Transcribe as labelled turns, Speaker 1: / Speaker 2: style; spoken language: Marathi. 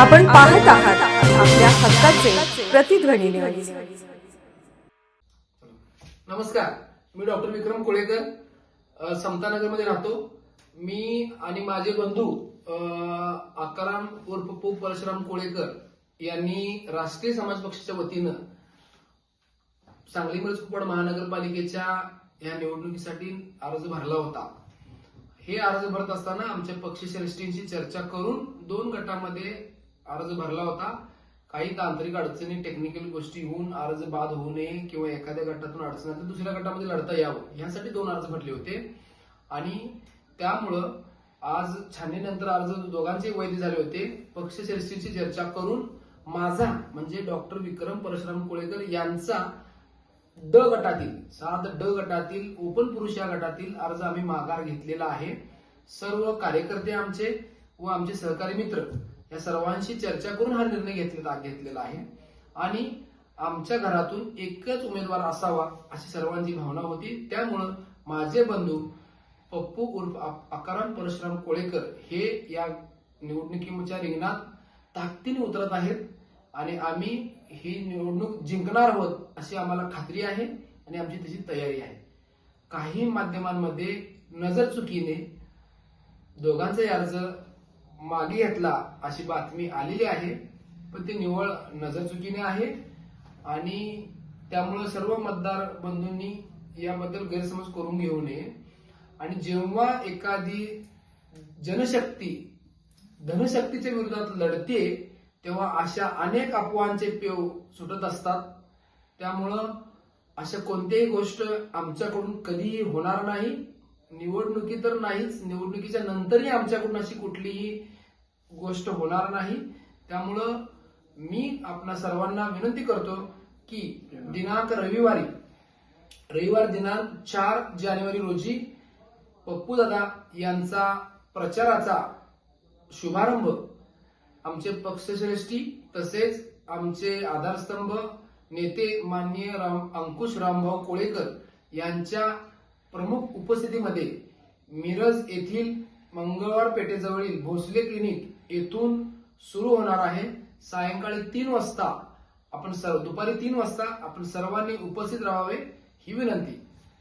Speaker 1: आपण पाहत आहात आपल्या हक्काचे प्रतिध्वनी न्यूज
Speaker 2: नमस्कार मी डॉक्टर विक्रम कोळेकर समतानगर समतानगरमध्ये राहतो. मी आणि माझे बंधू आकाराम उर्फ पू परशुराम कोळेकर यांनी राष्ट्रीय समाज पक्षाच्या वतीनं सांगली मिरजकुपड महानगरपालिकेच्या या निवडणुकीसाठी अर्ज भरला होता. हे अर्ज भरत असताना आमच्या पक्षश्रेष्ठींशी चर्चा करून दोन गटामध्ये अर्ज भरला होता. काही तांत्रिक अडचणी टेक्निकल गोष्टी होऊन अर्ज बाद होऊ नये किंवा एखाद्या गटातून अडचण आली तर दुसऱ्या गटामध्ये लढता यावं. यासाठी दोन अर्ज भरले होते. आणि त्यामुळं आज छाननीनंतर अर्ज दोघांचे वैध झाले होते. पक्षश्रेष्ठींची चर्चा करून माझा म्हणजे डॉक्टर विक्रम परशुराम कोळेकर यांचा ड गटातील सात ड गटातील ओपन पुरुष या गटातील अर्ज आम्ही माघार घेतलेला आहे. सर्व कार्यकर्ते आमचे व आमचे सहकारी मित्र या सर्वांशी चर्चा करून हा निर्णय घेतलेला घेतलेला आहे. आणि आमच्या घरातून एकच उमेदवार असावा अशी सर्वांची भावना होती. त्यामुळं माझे बंधू पप्पू उर्फ आ- परशुराम कोळेकर हे या निवडणुकीच्या रिंगणात ताकदीने उतरत आहेत आणि आम्ही ही निवडणूक जिंकणार आहोत अशी आम्हाला खात्री आहे आणि आमची तशी तयारी आहे. काही माध्यमांमध्ये नजर चुकीने दोघांचाही अर्ज मागे घेतला अशी बातमी आलेली आहे पण ते निव्वळ नजर चुकीने आहे. आणि त्यामुळे सर्व मतदार बंधूंनी याबद्दल गैरसमज करून घेऊ नये. आणि जेव्हा एखादी जनशक्ती धनशक्तीच्या विरोधात लढते तेव्हा अशा अनेक अफवांचे पेव सुटत असतात. त्यामुळं अशा कोणत्याही गोष्ट आमच्याकडून कधीही होणार नाही. निवडणुकी तर नाहीच निवडणुकीच्या नंतरही आमच्याकडून अशी कुठलीही गोष्ट होणार नाही. त्यामुळं मी आपणा सर्वांना विनंती करतो की दिनांक रविवारी रविवार दिनांक चार जानेवारी रोजी पप्पू दादा यांचा प्रचाराचा शुभारंभ आमचे पक्षश्रेष्ठी तसेच आमचे आधारस्तंभ नेते माननीय राम अंकुश रामभाऊ कोळेकर यांच्या प्रमुख उपस्थितीमध्ये मिरज येथील मंगळवार पेठेजवळील भोसले क्लिनिक येथून सुरू होणार आहे. सायंकाळी तीन वाजता आपण सर्व दुपारी तीन वाजता आपण सर्वांनी उपस्थित राहावे ही विनंती.